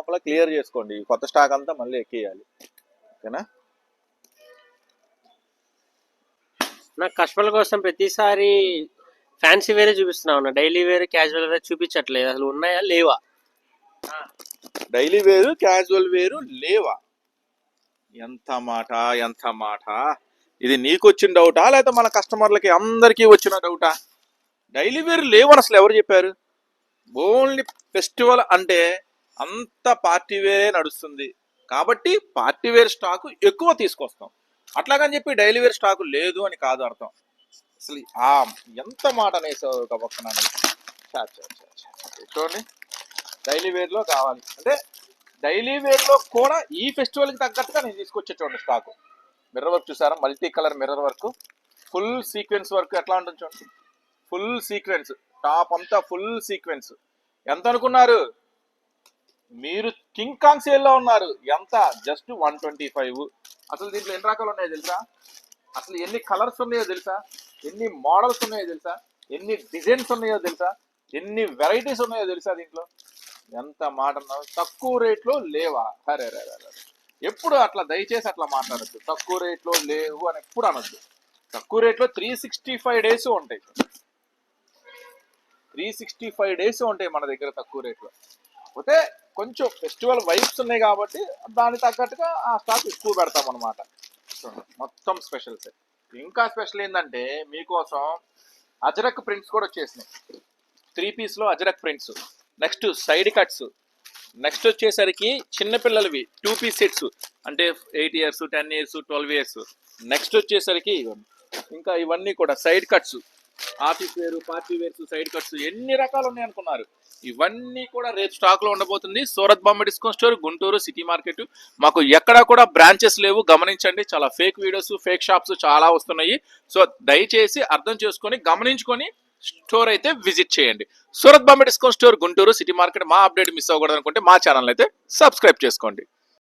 లోపల క్లియర్ చేసుకోండి. కొత్త స్టాక్ అంతా మళ్ళీ ఎక్కేయాలి. ఓకేనా? నాకు కస్టమర్ల కోసం ప్రతిసారి ఫ్యాన్సీ వేరే చూపిస్తున్నా ఉన్నా డైలీ వేర్ క్యాజువల్ వేర్ చూపించట్లేదు. అసలు ఉన్నాయా లేవా? డైలీ వేరు క్యాజువల్ వేరు లేవా? ఎంత మాట ఎంత మాట. ఇది నీకు వచ్చిన డౌటా లేకపోతే మన కస్టమర్లకి అందరికీ వచ్చిన డౌటా డైలీ వేర్ లేవని అసలు ఎవరు చెప్పారు? ఓన్లీ ఫెస్టివల్ అంటే అంత పార్టీ వేరే నడుస్తుంది. కాబట్టి పార్టీ వేర్ స్టాకు ఎక్కువ తీసుకొస్తాం. అట్లాగని చెప్పి డైలీ వేర్ స్టాకు లేదు అని కాదు అర్థం. అసలు ఆ ఎంత మాట అనేసావు ఒక పక్కన చా, చూడండి. డైలీ వేర్లో కావాలి. అంటే డైలీ వేర్లో కూడా ఈ ఫెస్టివల్కి తగ్గట్టుగా నేను తీసుకొచ్చే చూడండి స్టాకు. మిర్రర్ వర్క్ చూసారా? Multi colour mirror work. Full sequence work ఎట్లా ఉంటుంది చూడండి. Full sequence. టాప్ అంతా ఫుల్ సీక్వెన్స్. ఎంత అనుకున్నారు? మీరు కింగ్ కాంగ్ సేల్లో ఉన్నారు. ఎంత? Just one twenty five. అసలు దీంట్లో ఎన్ని రకాలు ఉన్నాయో తెలుసా? అసలు ఎన్ని కలర్స్ ఉన్నాయో తెలుసా? ఎన్ని మోడల్స్ ఉన్నాయో తెలుసా? ఎన్ని డిజైన్స్ ఉన్నాయో తెలుసా? ఎన్ని వెరైటీస్ ఉన్నాయో తెలుసా దీంట్లో? ఎంత మాట తక్కువ రేట్లో లేవా? అరే రే ఎప్పుడు అట్లా దయచేసి అట్లా మాట్లాడద్దు. తక్కువ రేట్లో లేవు అని ఎప్పుడు అనొద్దు. తక్కువ రేట్లో త్రీ సిక్స్టీ ఫైవ్ డేస్ ఉంటాయి. త్రీ సిక్స్టీ ఫైవ్ డేస్ ఉంటాయి మన దగ్గర తక్కువ రేట్లో. కాకపోతే కొంచెం ఫెస్టివల్ వైబ్స్ ఉన్నాయి కాబట్టి దానికి తగ్గట్టుగా ఆ స్టాక్ ఎక్కువ పెడతాం అనమాట మొత్తం స్పెషల్స్ ఇంకా స్పెషల్ ఏంటంటే మీకోసం అజరక్ ప్రింట్స్ కూడా వచ్చేసినాయి. Three పీస్లో Ajrak prints. Next side cuts. Next వచ్చేసరికి చిన్నపిల్లలవి టూ పీస్ సెట్స్. అంటే eight years ten years twelve years. Next వచ్చేసరికి. ఇంకా ఇవన్నీ కూడా సైడ్ కట్స్. ఆఫీస్ వేరు పార్టీ వేర్స్ సైడ్ కట్స్ ఎన్ని రకాలు ఉన్నాయి అనుకున్నారు ఇవన్నీ కూడా రేపు స్టాక్లో ఉండబోతుంది. Surat Bombay discount store Guntur city market. మాకు ఎక్కడా కూడా బ్రాంచెస్ లేవు. గమనించండి చాలా ఫేక్ వీడియోస్ ఫేక్ షాప్స్ చాలా వస్తున్నాయి. సో దయచేసి అర్థం చేసుకొని గమనించుకొని స్టోర్ అయితే విజిట్ చేయండి. Surat Bombay discount store Guntur city market. మా అప్డేట్ మిస్ అవ్వకూడదు అనుకుంటే మా ఛానల్ అయితే సబ్స్క్రైబ్ చేసుకోండి.